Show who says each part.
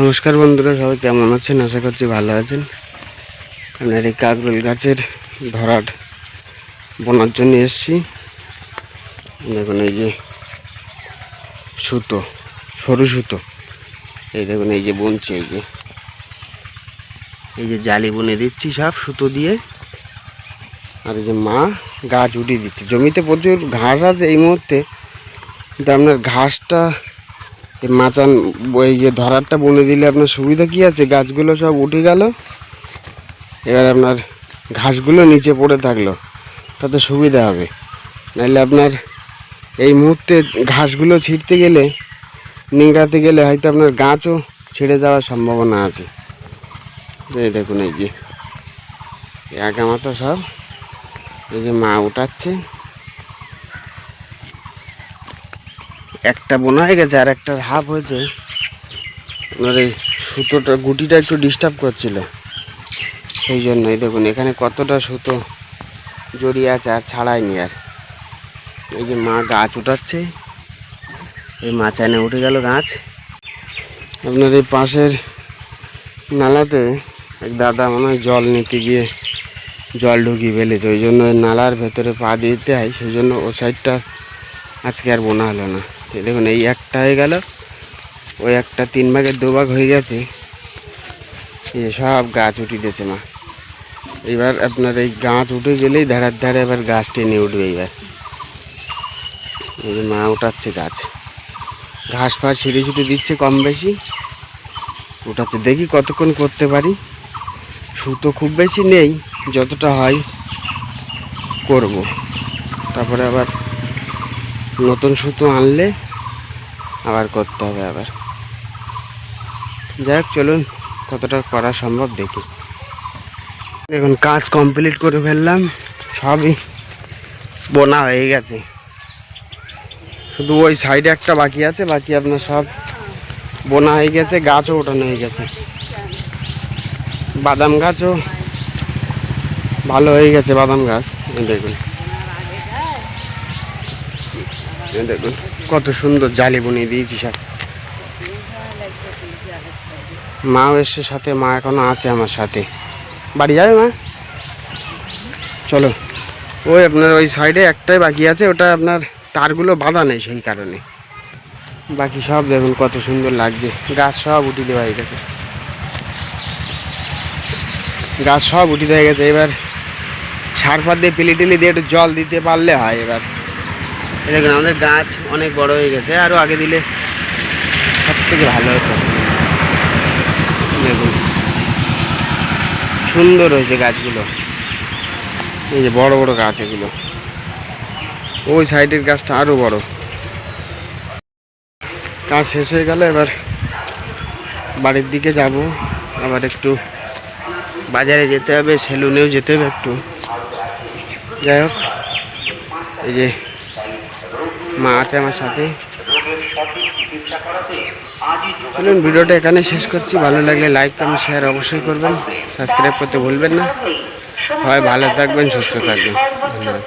Speaker 1: নমস্কার বন্ধুরা, সবাই কেমন আছেন? আশা করছি ভালো আছেন। আপনার এই কাকরোল গাছের ধরাট বোনার জন্য এসছি। দেখুন এই যে সুতো, সরু সুতো। এই দেখুন, এই যে বুনছে, এই যে। এই যে জালি বুনে দিচ্ছি সব সুতো দিয়ে। আর এই যে মা গাছ উঠিয়ে দিচ্ছে। জমিতে প্রচুর ঘাস আছে এই মুহূর্তে। কিন্তু আপনার ঘাসটা মাচান, ওই যে ধরারটা বুনে দিলে আপনার সুবিধা কি আছে? গাছগুলো সব উঠে গেল। এবার আপনার ঘাসগুলো নিচে পড়ে থাকল। তাতে সুবিধা হবে। নাহলে আপনার এই মুহূর্তে ঘাসগুলো ছিঁড়তে গেলে, নিংড়াতে গেলে হয়তো আপনার গাছও ছিঁড়ে যাওয়ার সম্ভাবনা আছে। এই দেখুন, এই যে, এই আগামাতা সব, এই যে মা উঠাচ্ছে। একটা বোনা হয়ে গেছে আর একটার হাফ হয়েছে। আপনার এই সুতোটা, গুটিটা একটু ডিস্টার্ব করছিল। সেই জন্যই দেখুন, এখানে কতটা সুতো জড়িয়ে আছে আর ছাড়ায়নি আর। এই যে মা গাছ উঠাচ্ছে। এই মাচানে উঠে গেল গাছ। আপনার এই পাশের নালাতে এক দাদা মনে হয় জল নিতে গিয়ে জল ঢুকিয়ে ফেলেছে। ওই জন্য নালার ভেতরে পা দিতে হয়। সেই জন্য ও সাইডটা আজকে আর বোনা হলো না। দেখুন, এই একটা হয়ে গেল। ওই একটা তিন ভাগের দু ভাগ হয়ে গেছে। এই সব গাছ উঠে দিয়েছে মা। এবার আপনার এই গাছ উঠে গেলেই ধারের ধারে এবার গাছ টেনে উঠবে এবার এই মা উঠাচ্ছে গাছ। ঘাস ফাস ছিঁড়ে ছুটে দিচ্ছে কম বেশি। উঠাচ্ছে, দেখি কতক্ষণ করতে পারি। সুতো খুব বেশি নেই, যতটা হয় করব। তারপরে আবার নতুন সুতো আনলে আবার করতে হবে আবার। যাই চলুন, কতটা করা সম্ভব দেখি। দেখুন, কাজ কমপ্লিট করে ফেললাম, সবই বোনা হয়ে গেছে। শুধু ওই সাইডে একটা বাকি আছে, বাকি আপনার সব বোনা হয়ে গেছে, গাছও ওঠানো হয়ে গেছে। বাদাম গাছও ভালো হয়ে গেছে, বাদাম গাছ। দেখুন। দেখুন। কত সুন্দর জালি বুনিয়ে দিয়েছি সব। মাও এসে সাথে, মা এখনও আছে আমার সাথে। বাড়ি যাবে মা? চলো। ওই আপনার ওই সাইডে একটাই বাকি আছে, ওটা আপনার তারগুলো বাঁধা নেই সেই কারণে। বাকি সব দেখুন কত সুন্দর লাগছে। গাছ সব উঠি দেওয়া হয়ে গেছে। গাছ সব উঠি হয়ে গেছে। এবার সার ফার দিয়ে পিলি টিলি দিয়ে একটু জল দিতে পারলে হয় এবার। দেখুন, আমাদের গাছ অনেক বড় হয়ে গেছে আরও আগে দিলে সব থেকে ভালো হতো। দেখুন, সুন্দর হয়েছে গাছগুলো। এই যে বড় বড় গাছ এগুলো। ওই সাইডের গাছটা আরও বড়। কাজ শেষ হয়ে গেল এবার বাড়ির দিকে যাব। আবার একটু বাজারে যেতে হবে, সেলুনেও যেতে হবে একটু। যাই হোক, এই যে মা আছে আমার সাথে। চলুন ভিডিওটা এখানে শেষ করছি। ভালো লাগলে লাইক কমেন্ট শেয়ার অবশ্যই করবেন। সাবস্ক্রাইব করতে ভুলবেন না। হয় ভালো থাকবেন সুস্থ থাকবেন। ধন্যবাদ।